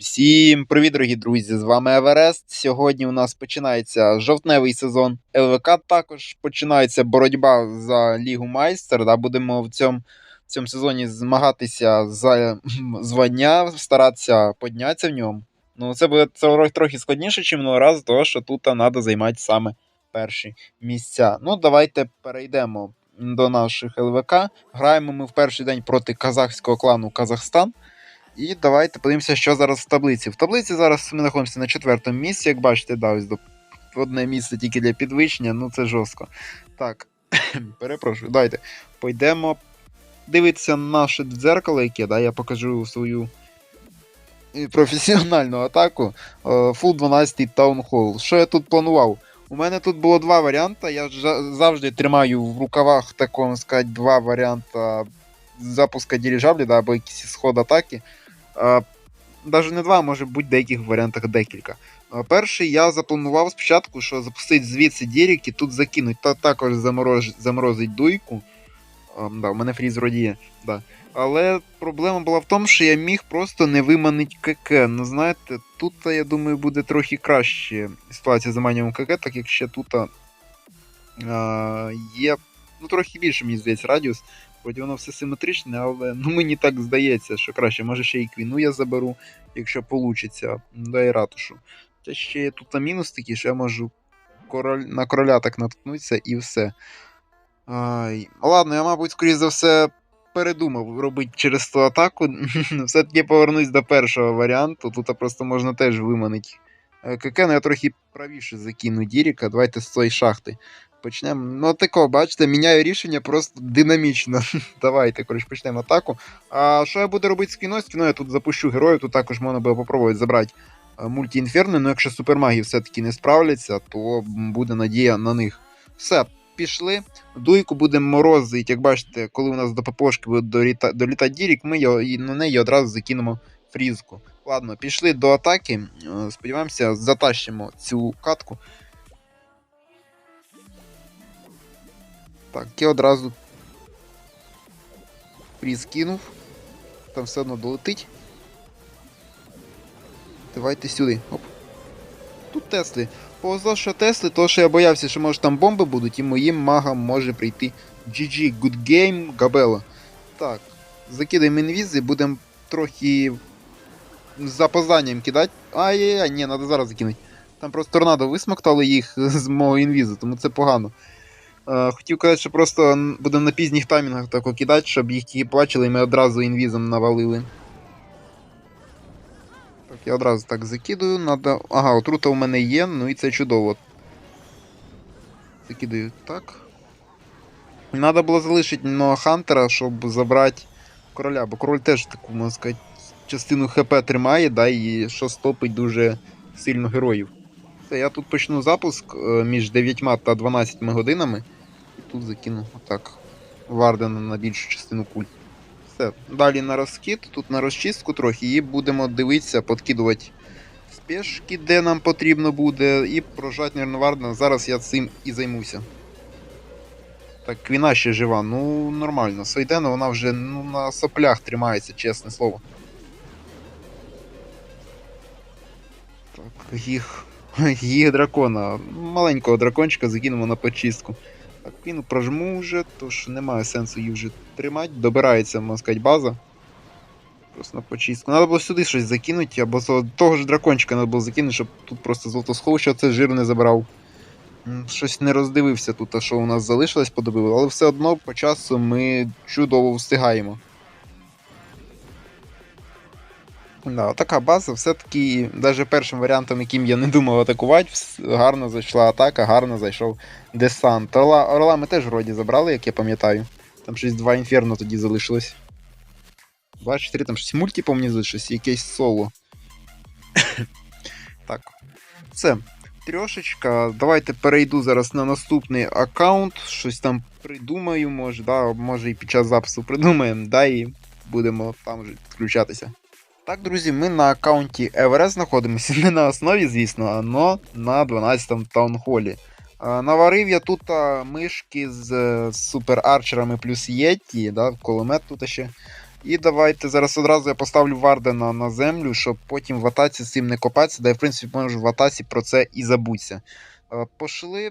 Всім привіт, дорогі друзі! З вами Еверест. Сьогодні у нас починається жовтневий сезон ЛВК. Також починається боротьба за Лігу Майстер. Да? Будемо в цьому, в цьому сезоні змагатися за звання, старатися піднятися в ньому. Ну, це буде це трохи складніше, ніж минулого разу, тому що тут треба займати саме перші місця. Ну, давайте перейдемо до наших ЛВК. Граємо ми в перший день проти казахського клану Казахстан. І давайте подивимося, що зараз в таблиці. В таблиці зараз ми знаходимося на четвертому місці, як бачите, да, ось до одне місце тільки для підвищення, ну це жорстко. Так, перепрошую, давайте пойдемо дивитися наше дзеркало, яке, да, я покажу свою е, професіональну атаку. Full 12 Town Hall. Що я тут планував? У мене тут було два варіанти. Я завжди тримаю в рукавах, так сказати, два варіанти запуска дирижаблі, або якісь сход атаки. Даже не два, а може бути в деяких варіантах декілька. Перший я запланував спочатку, що запустити звідси Дірік і тут закинуть, та також замороз, заморозить дуйку. А, да, у мене фріз вроді є. Да. Але проблема була в тому, що я міг просто не виманити КК. Ну, знаєте, тут, я думаю, буде трохи краще ситуація з заманюванням КК, так як ще тут а, є ну, трохи більше, мені здається, радіус. Вроді воно все симетричне, але ну, мені так здається, що краще. Може ще і квіну я заберу, якщо вийде. Да і ратушу. Та ще є тут на мінус такий, що я можу король... на короля так наткнутися і все. Ай. Ладно, я, мабуть, скоріш за все, передумав робити через ту атаку. Все-таки повернусь до першого варіанту. Тут просто можна теж виманити. КК, ну я трохи правіше закину Діріка. Давайте з цієї шахти. Почнемо. Ну, тако, бачите, міняю рішення просто динамічно. Давайте, коротше, почнемо атаку. А що я буду робити з кіно? З кіно я тут запущу героїв, тут також можна буде попробувати забрати мульті-інферно, ну якщо супермаги все-таки не справляться, то буде надія на них. Все, пішли. Дуйку будемо морозити. Як бачите, коли у нас до ППОшки буде доліта... долітати Дірік, ми його, на неї одразу закинемо фрізку. Ладно, пішли до атаки. Сподіваємося, затащимо цю катку. Так, я одразу фріз кинув. Там все одно долетить. Давайте сюди. Оп. Тут Тесли. Повезло, що Тесли, то що я боявся, що може там бомби будуть, і моїм магам може прийти GG, Good Game, Габела. Так, закидаємо інвізи, будемо трохи з запозданням кидати. Ай-яй-яй, ні, треба зараз закинути. Там просто торнадо висмоктали їх з мого інвізу, тому це погано. Е, хотів казати, що просто будемо на пізніх таймінгах тако кидати, щоб їх тільки бачили і ми одразу інвізом навалили. Так, я одразу так закидую. Надо... Ага, отрута у мене є, ну і це чудово. Закидаю так. Треба було залишити но Хантера, щоб забрати короля, бо король теж таку, можна сказати, частину ХП тримає, да, і що стопить дуже сильно героїв. Все, я тут почну запуск е, між 9 та 12 годинами. І тут закину отак Вардена на більшу частину куль. Все. Далі на розкид, тут на розчистку трохи, і будемо дивитися, подкидувати спешки, де нам потрібно буде, і прожати, мабуть, Вардена. Зараз я цим і займуся. Так, квіна ще жива, ну нормально. Сойдена вона вже ну, на соплях тримається, чесне слово. Так, їх їх дракона. Маленького дракончика закинемо на почистку. Так, він прожму вже, тож немає сенсу її вже тримати. Добирається, можна сказати, база. Просто на почистку. Треба було сюди щось закинути, або того ж дракончика треба було закинути, щоб тут просто золотосховище це жир не забрав. Щось не роздивився тут, а що у нас залишилось подобило, але все одно по часу ми чудово встигаємо. Да, така база, все-таки, навіть першим варіантом, яким я не думав атакувати, гарно зайшла атака, гарно зайшов десант. Орла, Орла ми теж вроді забрали, як я пам'ятаю. Там щось два інферно тоді залишилось. 2-4, там щось мульті, помню, щось якесь соло. так. Все. Трьошечка. Давайте перейду зараз на наступний аккаунт. Щось там придумаю, може, да, може і під час запису придумаємо, да, і будемо там вже підключатися. Так, друзі, ми на аккаунті Everest знаходимося не на основі, звісно, але на 12-му таунхолі. Наварив я тут мишки з суперарчерами плюс Єті, да, кулемет тут ще. І давайте зараз одразу я поставлю Вардена на землю, щоб потім в атаці з цим не копатися, да я в принципі можу в атаці про це і забуться. Е, Пошли.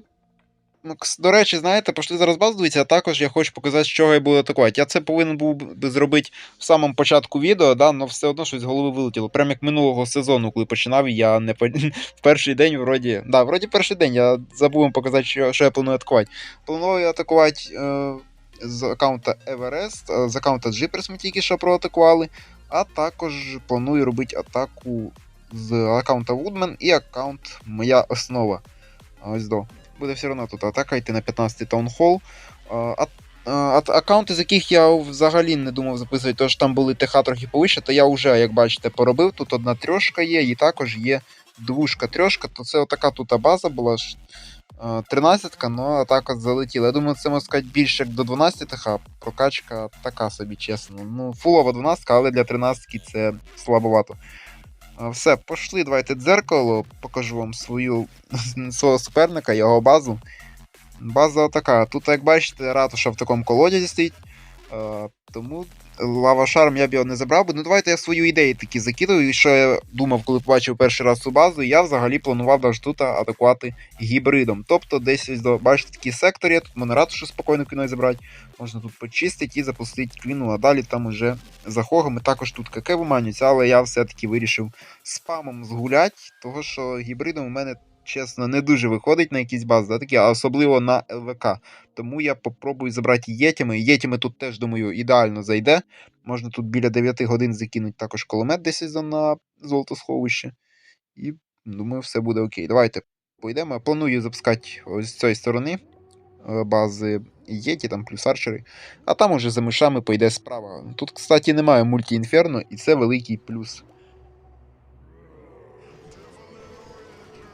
Ну, до речі, знаєте, пошли зараз базу а також я хочу показати, з чого я буду атакувати. Я це повинен був би зробити в самому початку відео, да, але все одно щось з голови вилетіло. Прям як минулого сезону, коли починав, я не в перший день вроді. Да, вроді перший день я забув вам показати, що, що я планую атакувати. Планую атакувати е, з аккаунта Everest, е, з аккаунта Jeepers ми тільки що проатакували, а також планую робити атаку з аккаунта Woodman і аккаунт Моя основа. Ось до. Буде все одно тут атака йти на 15-й таунхол. А, а, а, аккаунти, з яких я взагалі не думав записувати, тож там були ТХ трохи повище, то я вже, як бачите, поробив. Тут одна трьошка є, і також є двушка трьошка, то це отака тут база була ж. 13-ка, ну атака залетіла. Я думаю, це можна сказати більше як до 12 ТХ. Прокачка така собі, чесно. Ну, фулова 12, але для 13-ки це слабовато. Все, пошли, давайте дзеркало, покажу вам свою свого суперника, його базу. База така. Тут, як бачите, ратуша в такому колодязі стоїть. Е, тому лава шарм я б його не забрав би. Ну давайте я свою ідею такі закидаю. І що я думав, коли побачив перший раз цю базу, я взагалі планував навіть тут атакувати гібридом. Тобто десь ось бачите такі секторі, тут можна ратушу спокійно квіною забрати. Можна тут почистити і запустити квіну, а далі там уже за хогами також тут КК виманюється, але я все-таки вирішив спамом згулять, того що гібридом у мене, чесно, не дуже виходить на якісь бази, да, такі, а особливо на ЛВК. Тому я попробую забрати єтями. Єтями тут теж, думаю, ідеально зайде. Можна тут біля 9 годин закинути також кулемет десь на золотосховище. І думаю, все буде окей. Давайте пойдемо. Я планую запускати ось з цієї сторони е, бази Єті, там плюс арчери. А там уже за мишами пойде справа. Тут, кстати, немає мульті-інферно, і це великий плюс.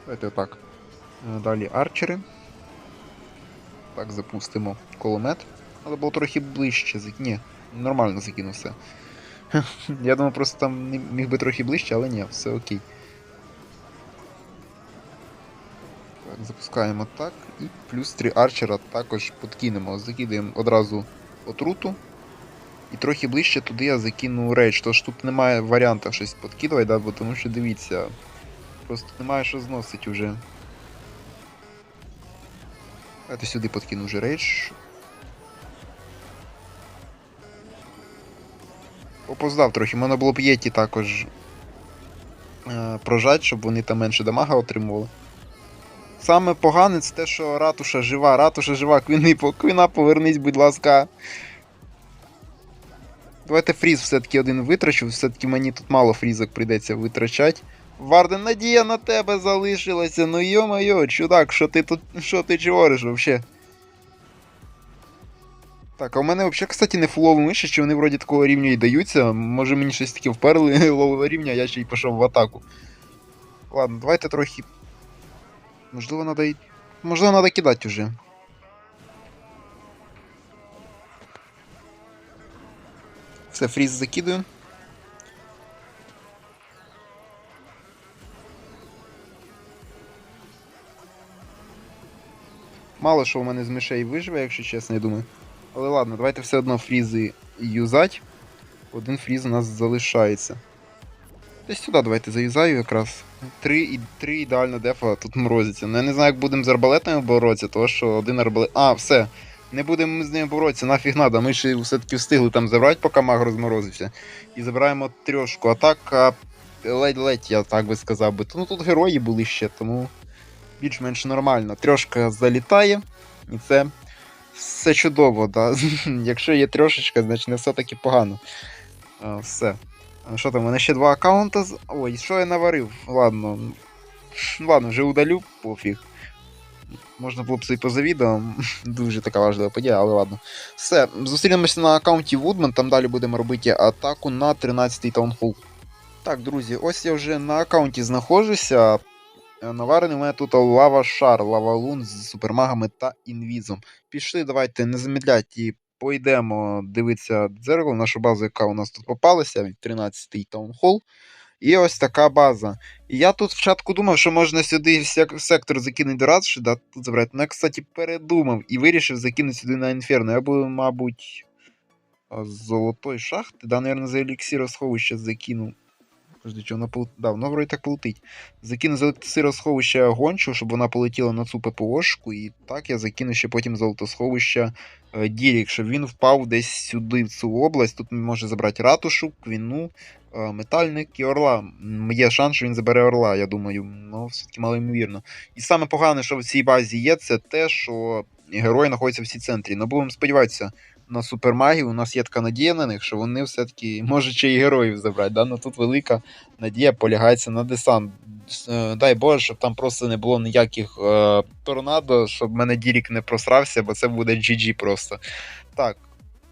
Давайте отак. Е, Далі арчери. Так, запустимо кулемет. Треба було трохи ближче. Ні, нормально закинув все. Я думав, просто там міг би трохи ближче, але ні, все окей. Так, запускаємо так. І плюс 3 арчера також подкинемо. Закидаємо одразу отруту. І трохи ближче туди я закину рейдж. Тож тут немає варіанта щось подкидувати, да, бо тому що дивіться. Просто немає що зносить уже. Давайте сюди подкину вже рейдж. Опоздав трохи, можна було б єті також е, прожать, щоб вони там менше дамага отримували. Саме погане це те, що ратуша жива, ратуша жива, квіни, квіна повернись, будь ласка. Давайте фріз все-таки один витрачу, все-таки мені тут мало фрізок прийдеться витрачати. Варден, надія на тебе залишилася. Ну йо-моє, чудак, що ти тут. Що ти чориш вообще? Так, а у мене взагалі, кстати, не фулові миші, чи вони вроді такого рівня і даються. Може мені щось таке вперли ловили рівня, я ще й пішов в атаку. Ладно, давайте трохи. Можливо, надо й. Можливо, надо кидати уже. Все, фріз закидую. Мало що у мене з мишей виживе, якщо чесно, я думаю. Але ладно, давайте все одно фрізи юзать. Один фріз у нас залишається. Десь сюди давайте заюзаю якраз. Три, і- три ідеально дефа тут морозяться. Ну я не знаю, як будемо з арбалетами боротися, тому що один арбалет. А, все. Не будемо з ними боротися, нафіг надо. Ми ще все-таки встигли там забрати, поки маг розморозився. І забираємо трьошку. Атака ледь-ледь, я так би сказав би. Ну тут герої були ще, тому більш-менш нормально. Трьошка залітає, і це все чудово, да? Якщо є трошечка, значить не все таки погано. Все. Що там, у мене ще два аккаунта. з- Ой, що я наварив? Ладно. Ладно, вже удалю, пофіг. Можна було б це і поза відео. Дуже така важлива подія, але ладно. Все, зустрінемося на аккаунті Woodman, там далі будемо робити атаку на 13-й таунхол. Так, друзі, ось я вже на аккаунті знаходжуся. Е, Наварений у мене тут лава шар, лава лун з супермагами та інвізом. Пішли, давайте не замедлять і пойдемо дивитися дзеркало, нашу базу, яка у нас тут попалася, 13-й таунхол. І ось така база. Я тут спочатку думав, що можна сюди сектор закинути до радші, да, тут забрати. Ну, я, кстати, передумав і вирішив закинути сюди на інферно. Я би, мабуть. з золотої шахти. Да, наверное, за еліксиросховище закинув. Подожди, чи вона полетить? Да, воно вроді так полетить. Закину з гончу, щоб вона полетіла на цю ППОшку. І так я закину ще потім золотосховище е, Дірік, щоб він впав десь сюди, в цю область. Тут може забрати ратушу, квіну, е, метальник і орла. Є шанс, що він забере орла, я думаю. Ну, все-таки мало ймовірно. І саме погане, що в цій базі є, це те, що герої знаходяться в цій центрі. Ну, будемо сподіватися на супермагів. У нас є така надія на них, що вони все-таки можуть ще й героїв забрати. Да? Ну, тут велика надія полягається на десант. Е, Дай Боже, щоб там просто не було ніяких е, торнадо, щоб мене Дірік не просрався, бо це буде GG просто. Так.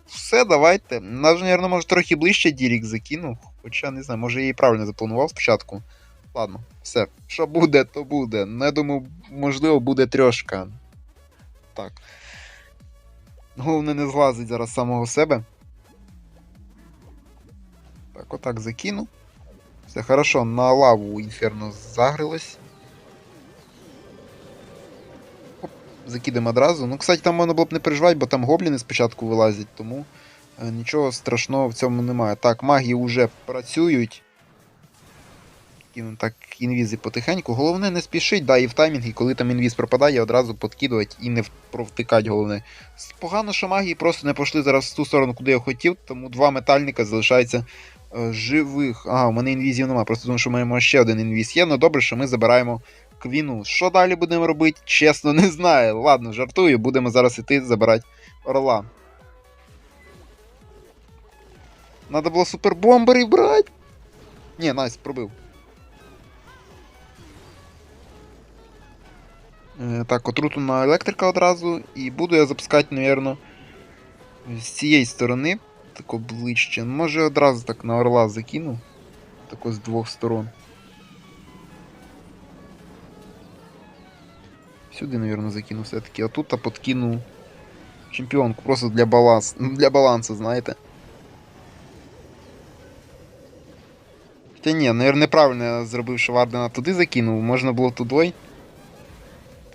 Все, давайте. Навіть, мабуть, може трохи ближче Дірік закинув. Хоча не знаю, може я її правильно запланував спочатку. Ладно, все. Що буде, то буде. Ну, я думаю, можливо, буде трьошка. Так. Головне не злазить зараз самого себе. Так, отак закину. Все хорошо, на лаву інферно загрилось. Закидемо одразу. Ну, кстати, там можна було б не переживати, бо там гобліни спочатку вилазять, тому е, нічого страшного в цьому немає. Так, маги вже працюють. Кину так інвізи потихеньку. Головне не спішить, да, і в таймінгі, коли там інвіз пропадає, одразу подкидувати і не провтикати головне. Погано, що магії просто не пішли зараз в ту сторону, куди я хотів, тому два метальника залишаються е, живих. Ага, у мене інвізів немає, просто тому що маємо ще один інвіз є. Ну добре, що ми забираємо квіну. Що далі будемо робити? Чесно, не знаю. Ладно, жартую, будемо зараз іти забирати орла. Надо було супербомбери брати. Ні, найс, пробив. Так, отруту на електрика одразу. І буду я запускати, напевно, з цієї сторони. Так обличчя. Може одразу так на орла закину. Так ось з двох сторон. Сюди, напевно, закину все-таки. А тут подкину чемпіонку просто для баланс... для балансу, знаєте. Та ні, наверное, неправильно я зробив, що Вардена туди закинув, можна було туди.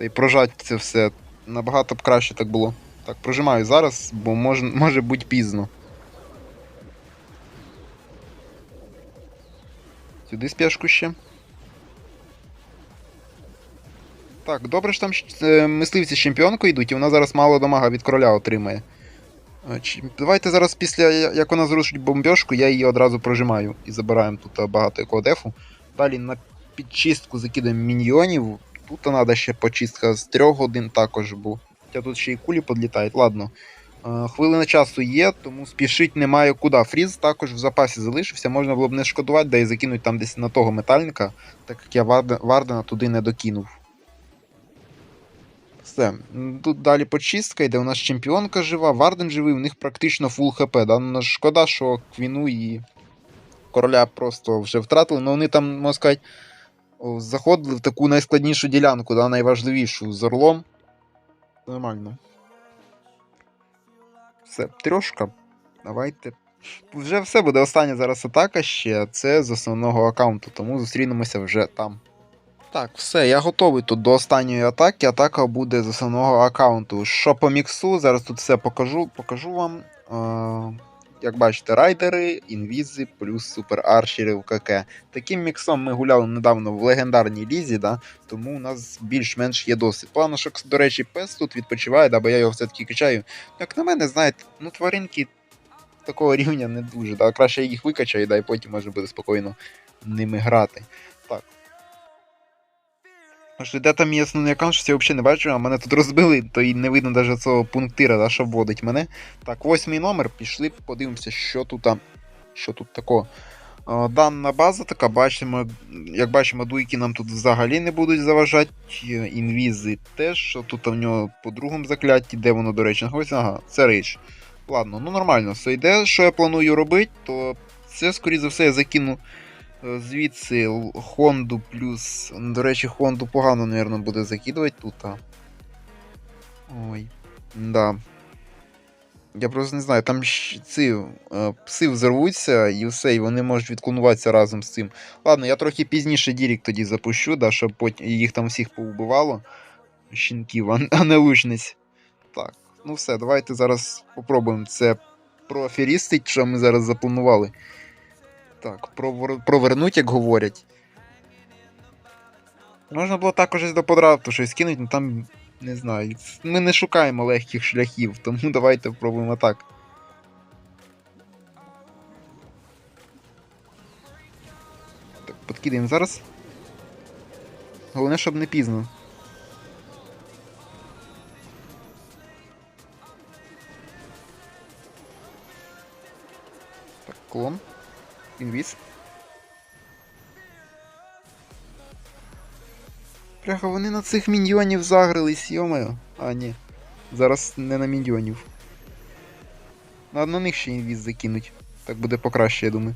Та й прожати це все. Набагато б краще так було. Так, прожимаю зараз, бо може, може бути пізно. Сюди спешку ще. Так, добре ж там е, мисливці з чемпіонкою йдуть, і вона зараз мало дамага від короля отримає. Е, Давайте зараз після як вона зрушить бомбьошку, я її одразу прожимаю і забираємо тут багато якого дефу. Далі на підчистку закидаємо міньйонів. Тут треба ще почистка з трьох годин також, бо хоча тут ще й кулі підлітають. Ладно. Е, Хвилина часу є, тому спішить немає куди. Фріз також в запасі залишився, можна було б не шкодувати, да і закинути там десь на того метальника, так як я Вардена туди не докинув. Все. Тут далі почистка йде. У нас чемпіонка жива, Варден живий, у них практично фул хп. Да? Ну, Шкода, що Квіну і короля просто вже втратили, але вони там, можна сказати, заходили в таку найскладнішу ділянку, да? найважливішу з орлом. Нормально. Все, трьошка. Давайте. Вже все буде остання зараз атака ще. Це з основного аккаунту, тому зустрінемося вже там. Так, все, я готовий тут до останньої атаки. Атака буде з основного аккаунту. Що по міксу, зараз тут все покажу, покажу вам. Е, як бачите, райдери, інвізи плюс суперарчери в КК. Таким міксом ми гуляли недавно в легендарній лізі, да, тому у нас більш-менш є досвід. Плавно, що, до речі, пес тут відпочиває, да, бо я його все-таки качаю. Як на мене, знаєте, ну тваринки такого рівня не дуже. Да? Краще їх викачаю, да, і потім можна буде спокійно ними грати. Так. Аж де там є основний аккаунт, що я взагалі не бачу, а мене тут розбили, то і не видно навіть цього пунктира, да, що вводить мене. Так, восьмий номер, пішли, подивимося, що тут, а, що тут такого. Е, Дана база така, бачимо, як бачимо, дуйки нам тут взагалі не будуть заважати. е, Інвізи теж, що тут в нього по другому закляті, де воно, до речі, знаходиться. Ага, це рейдж. Ладно, ну нормально, все йде. Що я планую робити, то це, скоріше за все, я закину звідси Хонду плюс. До речі, Хонду погано, мабуть, буде закидувати тут. Ой. Да. Я просто не знаю, там ці е, пси взорвуться і все, і вони можуть відклонуватися разом з цим. Ладно, я трохи пізніше Дірік тоді запущу, да, щоб потім їх там всіх поубивало. Щінків, а, не лучниць. Так, ну все, давайте зараз попробуємо це проаферістить, що ми зараз запланували. Так, провер... провернуть, як говорять. Можна було також до подрафту щось кинути, але там не знаю. Ми не шукаємо легких шляхів, тому давайте спробуємо так. Так, подкидаємо зараз. Головне, щоб не пізно. Так, клон. Інвіз. Бляха, вони на цих міньйонів загрились, йомаю. А, ні. Зараз не на міньйонів. Надо на них ще інвіз закинуть. Так буде покраще, я думаю.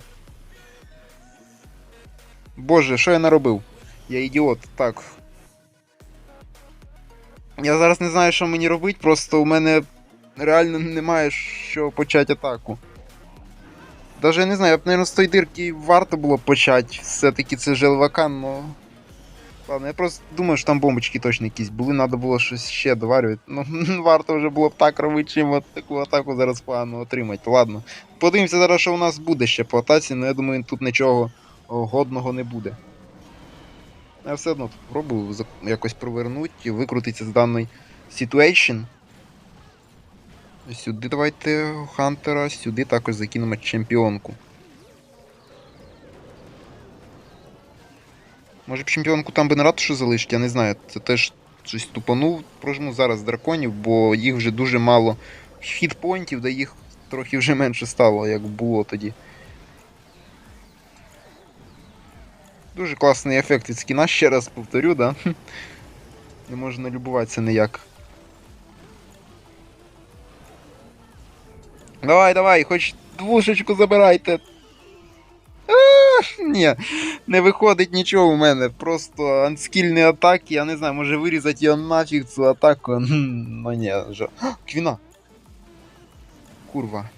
Боже, що я наробив? Я ідіот, так. Я зараз не знаю, що мені робити, просто у мене реально немає що почати атаку. Даже я не знаю, я б, наверное, з тої дирки варто було почати. Все-таки це ж ЛВК, но. Ладно, я просто думаю, що там бомбочки точно якісь були, треба було щось ще доварювати. Ну, варто вже було б так робити, чим от таку атаку зараз погано отримати. Ладно. Подивимося зараз, що у нас буде ще по атаці, але я думаю, тут нічого годного не буде. Я все одно спробую якось провернути і викрутитися з даної ситуації. Сюди давайте Хантера, сюди також закинемо чемпіонку. Може б чемпіонку там би на ратушу залишити, я не знаю. Це теж щось тупанув. Прожму зараз драконів, бо їх вже дуже мало хітпоінтів, да їх трохи вже менше стало, як було тоді. Дуже класний ефект від скіна, ще раз повторю, да? Не можна любуватися ніяк. Давай, давай, хоч двушечку забирайте. А, ні, не виходить нічого у мене. Просто анскільні атаки, я не знаю, може вирізати його нафіг цю атаку. Ну ні, вже. Квіна. Курва.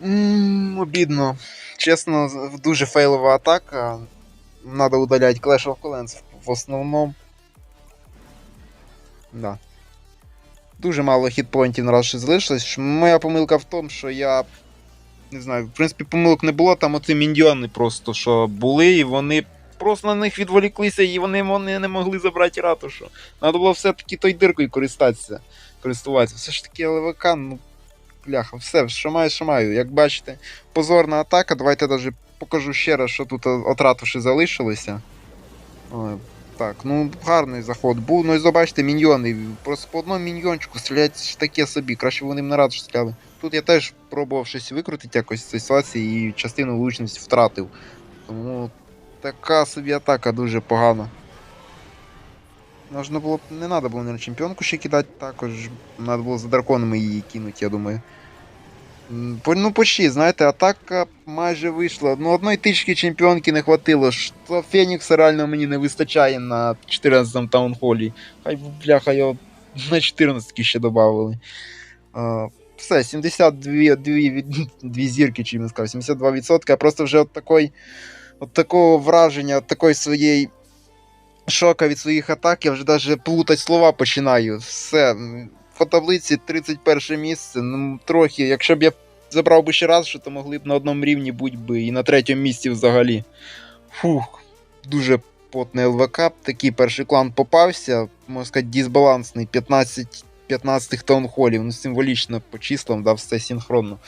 Ммм, обідно. Чесно, дуже фейлова атака. Надо удалять Clash of Clans в основному. Да. Дуже мало хітпоінтів наразі ще залишилось. Моя помилка в тому, що я. Не знаю, в принципі, помилок не було, там оці міндіони просто що були, і вони просто на них відволіклися, і вони, вони не могли забрати ратушу. Треба було все-таки той диркою користатися, користуватися. Все ж таки ЛВК, ну, бляха, все, що маю, що маю. Як бачите, позорна атака. Давайте навіть покажу ще раз, що тут от ратуші залишилося. Так, ну гарний заход був. Ну і забачте, міньйони. Просто по одному міньйончику стріляють таке собі. Краще вони б на ратушу стріляли. Тут я теж пробував щось викрутити якось з ситуації і частину влучності втратив. Тому така собі атака дуже погана. Можна було б не треба було на чемпіонку ще кидати, також треба було за драконами її кинути, я думаю. Ну, почти, знаєте, атака майже вийшла. Ну, одної тички чемпіонки не хватило. Що Фенікса реально мені не вистачає на 14-му таунхолі. Хай бляха, його на 14 ще додавали. Все, 72 дві, дві зірки, чи він сказав, 72%. Я просто вже от такої, от такого враження, от такої своєї шока від своїх атак, я вже навіть плутати слова починаю. Все. По таблиці 31 місце. Ну, трохи, якщо б я забрав би ще раз, що то могли б на одному рівні будь би і на третьому місці взагалі. Фух, дуже потний ЛВК. Такий перший клан попався, можна сказати, дисбалансний. 15 15 таунхолів, ну символічно по числам, да, все синхронно.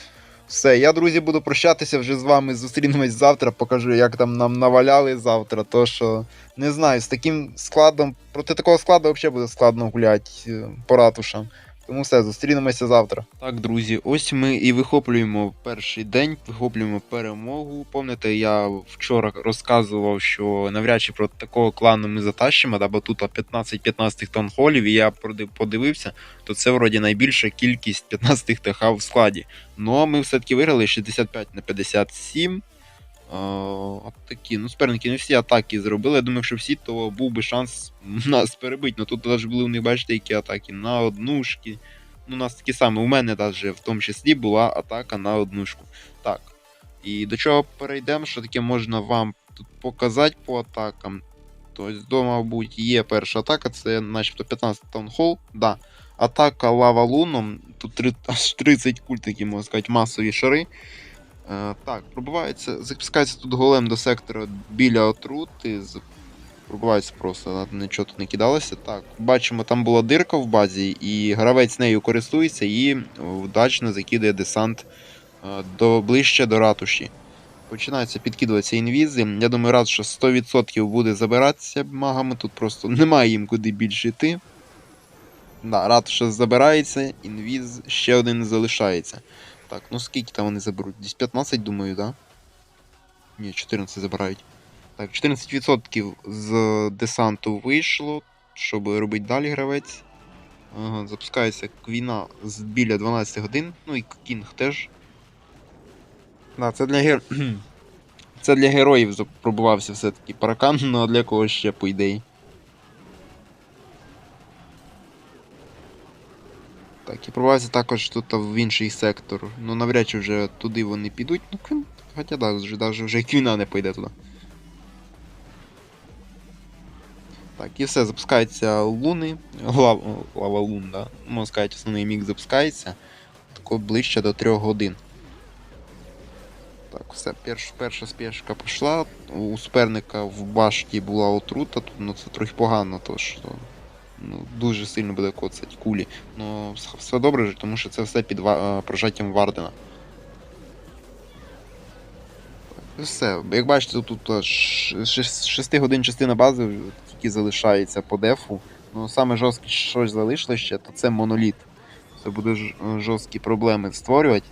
Все, я, друзі, буду прощатися вже з вами. Зустрінемось завтра, покажу, як там нам наваляли завтра. То що не знаю, з таким складом, проти такого складу взагалі буде складно гуляти е, по ратушам. Тому все, зустрінемося завтра. Так, друзі, ось ми і вихоплюємо перший день, вихоплюємо перемогу. Пам'ятаєте, я вчора розказував, що навряд чи проти такого клану ми затащимо, да, тут 15-15 тонн холів, і я подивився, то це вроді найбільша кількість 15 ТХ в складі. Ну, ми все-таки виграли 65 на 57. Е, такі. Ну, суперники не всі атаки зробили. Я думаю, якщо всі, то був би шанс нас перебити. Ну тут навіть були у них, бачите, які атаки на однушки. Ну, у нас такі самі. У мене навіть в тому числі була атака на однушку. Так. І до чого перейдемо, що таке можна вам тут показати по атакам. Тобто, мабуть, є перша атака, це начебто 15 таунхол. Да. Атака лава луном. Тут аж 30 куль, такі, можна сказати, масові шари. Е, так, пробивається, запускається тут голем до сектора біля отрути. Пробивається просто, нічого тут не кидалося. Так, бачимо, там була дирка в базі, і гравець нею користується і вдачно закидає десант е, до, ближче до ратуші. Починаються підкидуватися інвізи. Я думаю, раз, що 100% буде забиратися магами, тут просто немає їм куди більше йти. Да, ратуша забирається, інвіз ще один залишається. Так, ну скільки там вони заберуть? Десь 15, думаю, да? Ні, 14 забирають. Так, 14% з десанту вийшло. Щоб робити далі гравець. Ага, запускається квіна з біля 12 годин. Ну і кінг теж. Да, це для гер... Це для героїв запробувався все-таки паракан, ну а для кого ще, по ідеї. Так, і пробувався також тут в інший сектор. Ну навряд чи вже туди вони підуть. Ну, квін... Хоча да, вже, даже вже квіна не пойде туди. Так, і все, запускаються луни. Лав... Лава лун, да. Можна сказати, основний мік запускається. Тако ближче до 3 годин. Так, все, перш, перша спешка пішла. У суперника в башті була отрута, тут ну це трохи погано, то що ну, дуже сильно буде коцать кулі. Ну, все добре, тому що це все під е, прожаттям Вардена. Все, як бачите, тут 6 годин частина бази тільки залишається по дефу. Ну, саме жорстке, що залишилось ще, то це моноліт. Це буде ж- жорсткі проблеми створювати.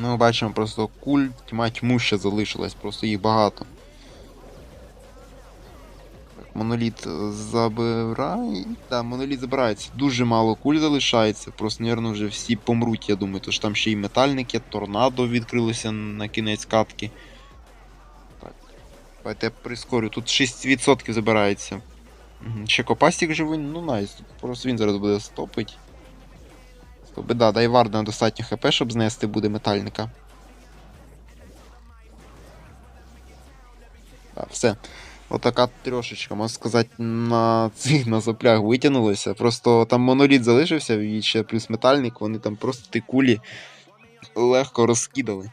Ну, бачимо, просто куль, тьма тьму ще залишилась, просто їх багато. Так, моноліт е, забирає. Так, моноліт забирається. Дуже мало куль залишається. Просто, мабуть, вже всі помруть, я думаю. Тож там ще й метальники, торнадо відкрилося на кінець катки. Так. Давайте я прискорю. Тут 6% забирається. Ще копастик живий, ну найс. Просто він зараз буде стопить. Тобто, да, дай Вардена достатньо хп, щоб знести буде метальника. Да, все. Отака трьошечка, можна сказати, на цих на соплях витягнулося. Просто там моноліт залишився і ще плюс метальник, вони там просто ті кулі легко розкидали.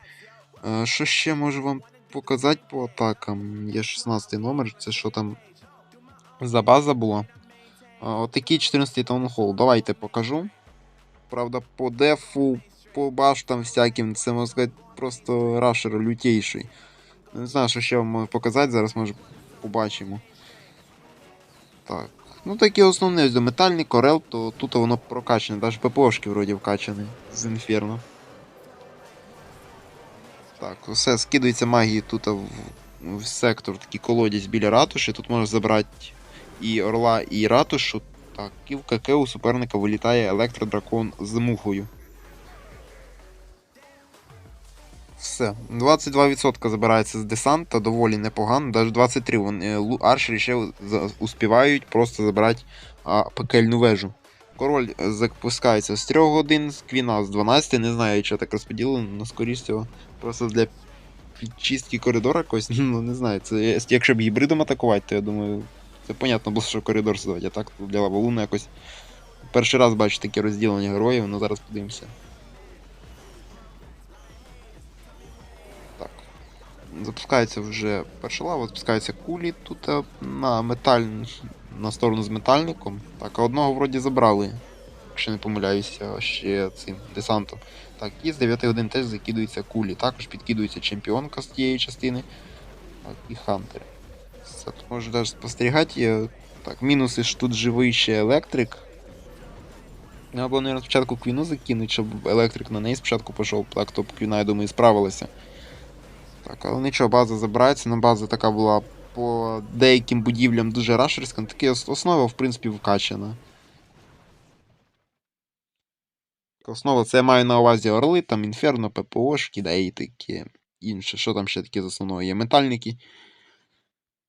Е, Що ще можу вам показати по атакам? Є 16 номер, це що там за база була. Отакий 14 таунхол. Давайте покажу. Правда, по дефу, по баштам всяким, це можна сказати, просто рашер лютейший. Не знаю, що ще вам можу показати, зараз може побачимо. Так. Ну такі основні ось до метальний корел, то тут воно прокачане, навіть ППОшки вроді вкачані з інферно. Так, все, скидується магії тут в, в сектор, такий колодязь біля ратуші. Тут можна забрати і орла, і ратушу. Так, і в КК суперника вилітає електродракон з мухою. Все. 22% забирається з десанта, доволі непогано. Навіть 23 вони лу- аршери ще успівають просто забрати а, пекельну вежу. Король е, запускається з 3 годин, з квіна з 12, не знаю, що так розподілено, але скоріш всього, просто для підчистки коридора якось, ну не знаю, це якщо б гібридом атакувати, то я думаю, це понятно було, що коридор сидить, а так для лавалуна якось. Перший раз бачу таке розділення героїв, ну зараз подивимося. Запускається вже перша лава, запускаються кулі тут е, на металь... на сторону з метальником. Так, а одного вроді забрали. Якщо не помиляюся, ще цим десантом. Так, і з 9 годин теж закидуються кулі. Також підкидується чемпіонка з тієї частини. Так, і Хантер. Це тут можна навіть спостерігати. Так, мінуси ж тут живий ще електрик. Ну, Або, мабуть, спочатку квіну закинуть, щоб електрик на неї спочатку пішов, так то квіна, я думаю, справилася. Так, але нічого, база забирається. Ну, база така була по деяким будівлям дуже рашерська, ну, основа, в принципі, вкачана. Основа, це я маю на увазі орли, там інферно, ППОшки, да і таке інше. Що там ще таке з основного є? Метальники.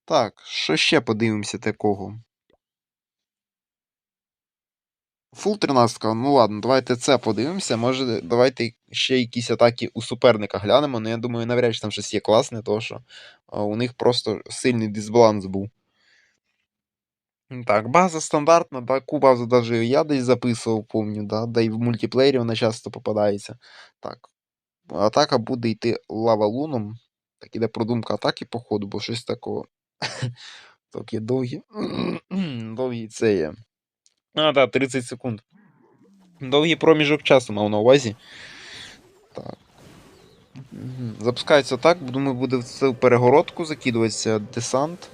Так, що ще подивимося такого? Фул 13, ну ладно, давайте це подивимося. Може, давайте ще якісь атаки у суперника глянемо. Ну, я думаю, навряд чи там щось є класне, тому що у них просто сильний дисбаланс був. Так, база стандартна, таку базу даже я десь записував, помню, да, да і в мультиплеєрі вона часто попадається. Так. Атака буде йти лавалуном. Так, іде продумка атаки, походу, бо щось такого. Такі довгі. довгі це є. А, так, 30 секунд. Довгий проміжок часу мав на увазі. Так. Запускається так, думаю, буде в цю перегородку закидуватися десант.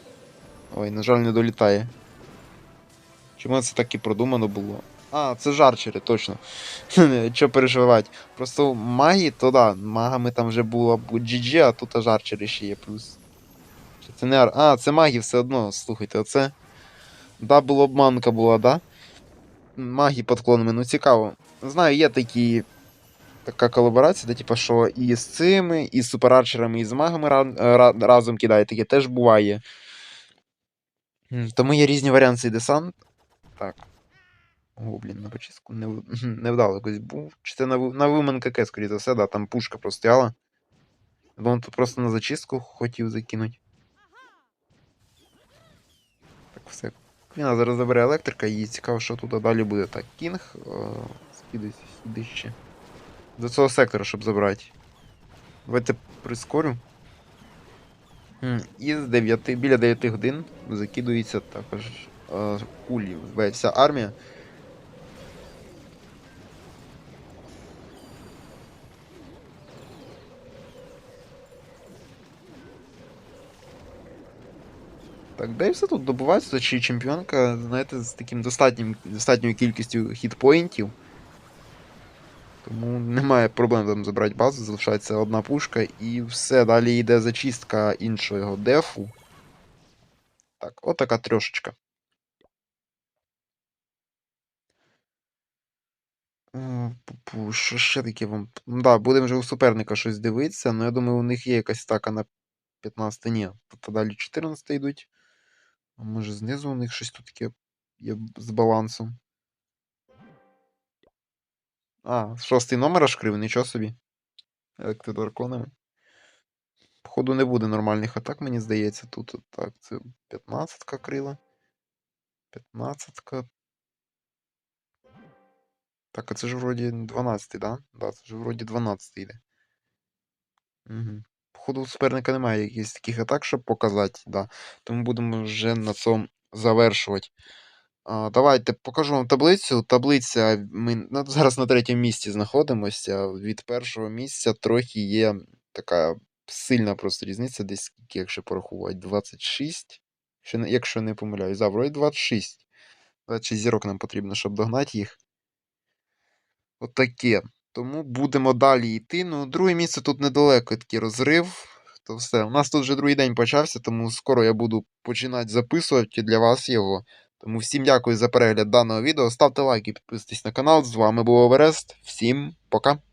Ой, на жаль, не долітає. Чому це так і продумано було? А, це жарчери, точно. Що переживати. Просто маги, то да, магами там вже було GG, а тут жарчери ще є плюс. Це не ар... А, це маги все одно, слухайте, оце. Да, була обманка була, да? Маги під клонами, ну цікаво. Знаю, є такі. Така колаборація, де, типу, що і з цими, і з суперарчерами, і з магами ра- ра- разом кидає, таке теж буває. Тому є різні варіанти десант. Так. Гоблін на почистку не, невдало якось був. Чи це на, на вимен КК, скоріше за все, да, там пушка простояла. Він тут просто на зачистку хотів закинути. Так, все. Він зараз забере електрика, і цікаво, що тут далі буде. Так, кінг. е, Скидайся сюди ще. До цього сектора, щоб забрати. Давайте прискорю. І з 9, біля 9 годин закидується також е, кулі. Вся армія. Так, де все тут добувається, чи чемпіонка, знаєте, з таким достатнім, достатньою кількістю хітпоінтів. Тому немає проблем там забрати базу, залишається одна пушка і все. Далі йде зачистка іншого дефу. Так, отака трьошечка. Е, Що ще таке вам? Ну да, будемо вже у суперника щось дивитися, але я думаю, у них є якась така на 15 ні. Тобто далі 14 йдуть. А може знизу у них щось тут таке є з балансом. А, шостий номер аж крив, нічого собі. Електродраконами. Походу не буде нормальних атак, мені здається. Тут так, це 15-ка крила. 15-ка. Так, а це ж вроді 12-й, да? Да, це ж вроді 12-й йде. Угу. Походу, у суперника немає якихось таких атак, щоб показати, да. Тому будемо вже на цьому завершувати. А, давайте покажу вам таблицю. Таблиця ми ну, зараз на третьому місці знаходимося. Від першого місця трохи є така сильна просто різниця, десь скільки, якщо порахувати, 26. Якщо не, помиляюсь, да, вроді 26. 26 зірок нам потрібно, щоб догнати їх. Отаке. Тому будемо далі йти. Ну, друге місце тут недалеко такий розрив. То все. У нас тут вже другий день почався, тому скоро я буду починати записувати для вас його. Тому всім дякую за перегляд даного відео. Ставте лайки, підписуйтесь на канал. З вами був Оверест. Всім пока.